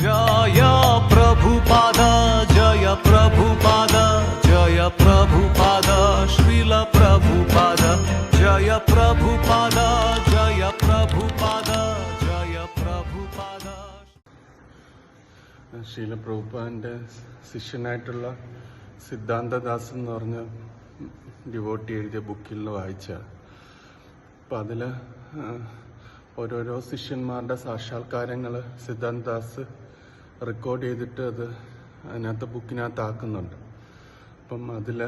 ജയ ജയ ജയ ജയ ജയ ജയ ശിഷ്യനായിട്ടുള്ള സിദ്ധാന്തദാസ് എന്ന് പറഞ്ഞ ഡിവോട്ടി എഴുതിയ ബുക്കിൽ നിന്ന് വായിച്ച. അപ്പം അതിൽ ഓരോരോ ശിഷ്യന്മാരുടെ സാക്ഷാത്കാരങ്ങൾ സിദ്ധാന്തദാസ് റെക്കോർഡ് ചെയ്തിട്ട് അത് അതിനകത്ത് ബുക്കിനകത്ത് ആക്കുന്നുണ്ട്. അപ്പം അതിൽ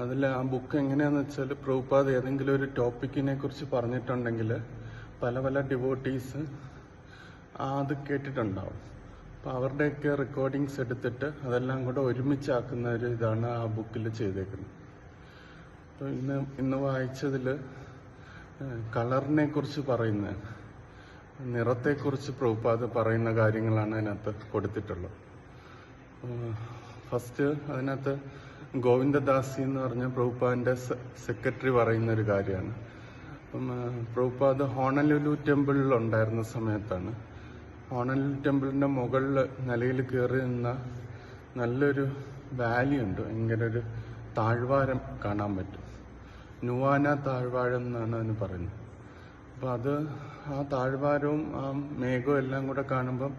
അതിൽ ആ ബുക്ക് എങ്ങനെയാന്ന് വെച്ചാൽ പ്രൂപ്പാത് ഏതെങ്കിലും ഒരു ടോപ്പിക്കിനെ കുറിച്ച് പറഞ്ഞിട്ടുണ്ടെങ്കിൽ പല പല ഡിവോട്ടീസ് അത് കേട്ടിട്ടുണ്ടാവും. അപ്പോൾ അവരുടെയൊക്കെ റെക്കോർഡിങ്സ് എടുത്തിട്ട് അതെല്ലാം കൂടെ ഒരുമിച്ചാക്കുന്ന ഒരു ഇതാണ് ആ ബുക്കിൽ ചെയ്തേക്കുന്നത്. അപ്പോൾ ഇന്ന് ഇന്ന് വായിച്ചതിൽ കളറിനെ കുറിച്ച് പറയുന്ന നിറത്തെക്കുറിച്ച് പ്രഭുപാദ് പറയുന്ന കാര്യങ്ങളാണ് അതിനകത്ത് കൊടുത്തിട്ടുള്ളത്. ഫസ്റ്റ് അതിനകത്ത് ഗോവിന്ദദാസി എന്ന് പറഞ്ഞ പ്രഭുപാദിന്റെ സെക്രട്ടറി പറയുന്ന ഒരു കാര്യമാണ്. അപ്പം പ്രഭുപാദ് ഹോണലുലു ടെമ്പിളിൽ ഉണ്ടായിരുന്ന സമയത്താണ്. ഹോണലുലു ടെമ്പിളിന്റെ മുകളിൽ നിലയിൽ കയറി നിന്ന നല്ലൊരു വാലി ഉണ്ട്. ഒരു താഴ്വാരം കാണാൻ പറ്റും. നുവാന താഴ്വാരം എന്നാണ് അതിന് പറയുന്നത്. അപ്പം അത് ആ താഴ്വാരവും ആ മേഘവും എല്ലാം കൂടെ കാണുമ്പം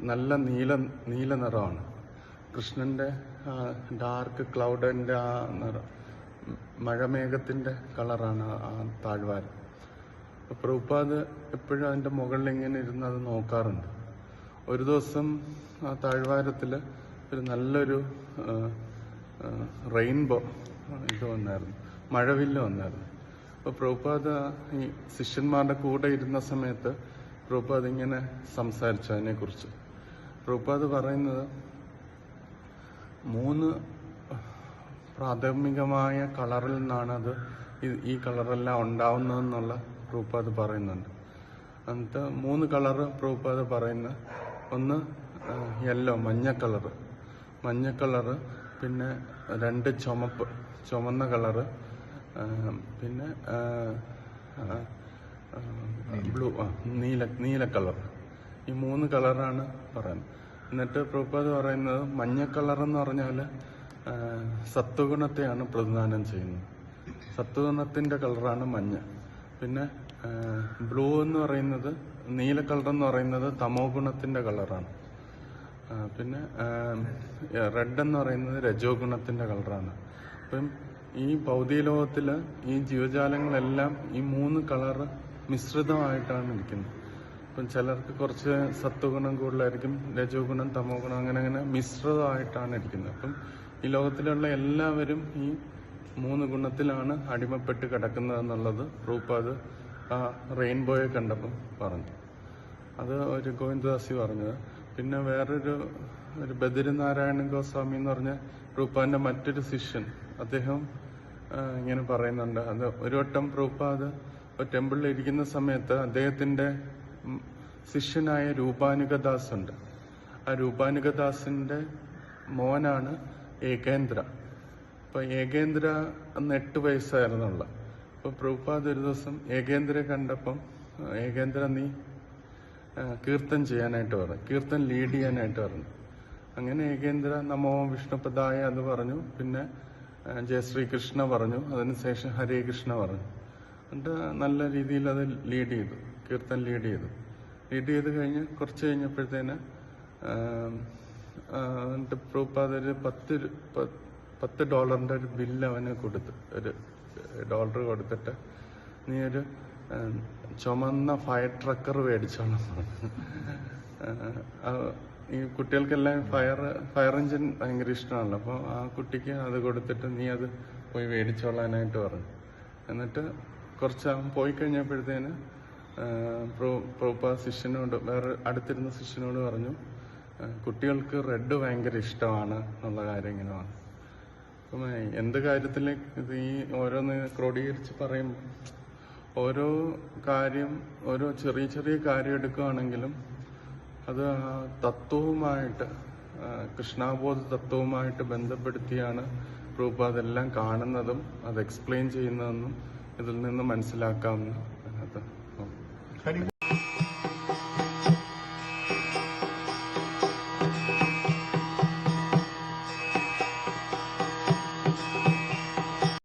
നല്ല നീല നീല നിറമാണ്. കൃഷ്ണന്റെ ഡാർക്ക് ക്ലൗഡിന്റെ ആ നിറം ഉം, മഴമേഘത്തിന്റെ കളറാണ് ആ- താഴ്വാരം. പ്രഭുപാദ് എപ്പോഴും അതിന്റെ മുകളിൽ ഇങ്ങനെ ഇരുന്ന് അത് നോക്കാറുണ്ട്. ഒരു ദിവസം ആ താഴ്വാരത്തിൽ ഒരു നല്ലൊരു റെയിൻബോ ഇത് വന്നായിരുന്നു. മഴവില്ല വന്നായിരുന്നു. അപ്പൊ പ്രഭുപാദ ഈ ശിഷ്യന്മാരുടെ കൂടെ ഇരുന്ന സമയത്ത് പ്രഭുപാദ് ഇങ്ങനെ സംസാരിച്ചു അതിനെക്കുറിച്ച്. പ്രഭുപാദ് പറയുന്നത് മൂന്ന് പ്രാഥമികമായ കളറിൽ നിന്നാണ് അത് ഈ- കളറെല്ലാം ഉണ്ടാവുന്നതെന്നുള്ള പ്രഭുപാദ് പറയുന്നുണ്ട്. എന്നിട്ട് മൂന്ന് കളറ് പ്രഭുപാദ് പറയുന്ന. ഒന്ന് യെല്ലോ മഞ്ഞ കളറ്. മഞ്ഞ കളറ് പിന്നെ രണ്ട് ചുമപ്പ് ചുമന്ന കളറ് പിന്നെ ബ്ലൂ ആ നീല നീല കളർ. ഈ മൂന്ന് കളറാണ് പറയുന്നത്. എന്നിട്ട് പ്രഭുപാദ് പറയുന്നത് മഞ്ഞ കളർ എന്ന് പറഞ്ഞാൽ സത്വഗുണത്തെയാണ് പ്രതിദാനം ചെയ്യുന്നത്. സത്വഗുണത്തിന്റെ കളറാണ് മഞ്ഞ. പിന്നെ ബ്ലൂ എന്ന് പറയുന്നത് നീല കളർ എന്ന് പറയുന്നത് തമോ ഗുണത്തിന്റെ കളറാണ്. പിന്നെ റെഡ് എന്ന് പറയുന്നത് രജോ ഗുണത്തിന്റെ കളറാണ്. അപ്പം ഈ ഭൗതിക ലോകത്തിൽ ഈ ജീവജാലങ്ങളെല്ലാം ഈ മൂന്ന് കളറ് മിശ്രിതമായിട്ടാണ് ഇരിക്കുന്നത് ഇപ്പം ചിലർക്ക് കുറച്ച് സത്വഗുണം കൂടുതലായിരിക്കും രജോ ഗുണം തമോ ഗുണം അങ്ങനെ അങ്ങനെ മിശ്രിതമായിട്ടാണ് ഇരിക്കുന്നത്. അപ്പം ഈ ലോകത്തിലുള്ള എല്ലാവരും ഈ മൂന്ന് ഗുണത്തിലാണ് അടിമപ്പെട്ട് കിടക്കുന്നത് എന്നുള്ളത് അത് ആ റെയിൻബോയെ കണ്ടപ്പം പറഞ്ഞു. അത് ഒരു ഗോവിന്ദദാസി പറഞ്ഞത്. പിന്നെ വേറൊരു ഒരു ബദിരനാരായണൻ ഗോസ്വാമി എന്ന് പറഞ്ഞ റൂപ്പാന്റെ മറ്റൊരു ശിഷ്യൻ അദ്ദേഹം ഇങ്ങനെ പറയുന്നുണ്ട്. അത് ഒരു വട്ടം പ്രൂപ്പാത് ടെമ്പിളിൽ ഇരിക്കുന്ന സമയത്ത് അദ്ദേഹത്തിന്റെ ശിഷ്യനായ രൂപാനുഗദാസ് ഉണ്ട് ആ രൂപാനുഗദാസിന്റെ മോനാണ് ഏകേന്ദ്ര. അപ്പൊ ഏകേന്ദ്ര അന്ന് എട്ട് വയസ്സായിരുന്നുള്ള. അപ്പൊ പ്രഭുപാദ് ഒരു ദിവസം ഏകേന്ദ്ര കണ്ടപ്പം ഏകേന്ദ്ര നീ കീർത്തൻ ചെയ്യാനായിട്ട് പറഞ്ഞു. കീർത്തൻ ലീഡ് ചെയ്യാനായിട്ട് പറഞ്ഞു. അങ്ങനെ ഏകേന്ദ്ര നമോ വിഷ്ണുപ്രദായ അത് പറഞ്ഞു. പിന്നെ ജയശ്രീകൃഷ്ണ ജയ ശ്രീകൃഷ്ണ പറഞ്ഞു. അതിനുശേഷം ഹരേ കൃഷ്ണ പറഞ്ഞു. എന്നിട്ട് നല്ല രീതിയിൽ അത് ലീഡ് ചെയ്തു കീർത്തൻ ലീഡ് ചെയ്തു. ലീഡ് ചെയ്ത് കഴിഞ്ഞ് കുറച്ച് കഴിഞ്ഞപ്പോഴത്തേന് എന്നിട്ട് പ്രൂപ്പ് അതൊരു പത്ത് പത്ത് ഡോളറിന്റെ ഒരു ബില്ല് അവന് കൊടുത്തു ഒരു ഡോളർ കൊടുത്തിട്ട് നീ ഒരു ചുമന്ന ഫയർ ട്രക്കർ മേടിച്ചോളാം ഈ കുട്ടികൾക്കെല്ലാം ഫയർ ഫയർ എഞ്ചിൻ ഭയങ്കര ഇഷ്ടമാണല്ലോ. അപ്പോൾ ആ കുട്ടിക്ക് അത് കൊടുത്തിട്ട് നീ അത് പോയി മേടിച്ചോളാനായിട്ട് പറഞ്ഞു. എന്നിട്ട് കുറച്ച് അവൻ പോയി കഴിഞ്ഞപ്പോഴത്തേന് പ്രഭുപാ ശിഷ്യനോട് വേറെ അടുത്തിരുന്ന ശിഷ്യനോട് പറഞ്ഞു കുട്ടികൾക്ക് റെഡ് ഭയങ്കര ഇഷ്ടമാണ് എന്നുള്ള കാര്യം ഇങ്ങനെ പറഞ്ഞു. അപ്പം എന്ത് കാര്യത്തിൽ ഇത് ഈ ഓരോന്ന് ക്രോഡീകരിച്ച് പറയുമ്പോൾ ഓരോ കാര്യം ഓരോ ചെറിയ ചെറിയ കാര്യം എടുക്കുകയാണെങ്കിലും അത് തത്വവുമായിട്ട് കൃഷ്ണാബോധ തത്വവുമായിട്ട് ബന്ധപ്പെടുത്തിയാണ് പ്രൂപ്പ് അതെല്ലാം കാണുന്നതും അത് എക്സ്പ്ലെയിൻ ചെയ്യുന്നതെന്നും ഇതിൽ നിന്ന് മനസ്സിലാക്കാം.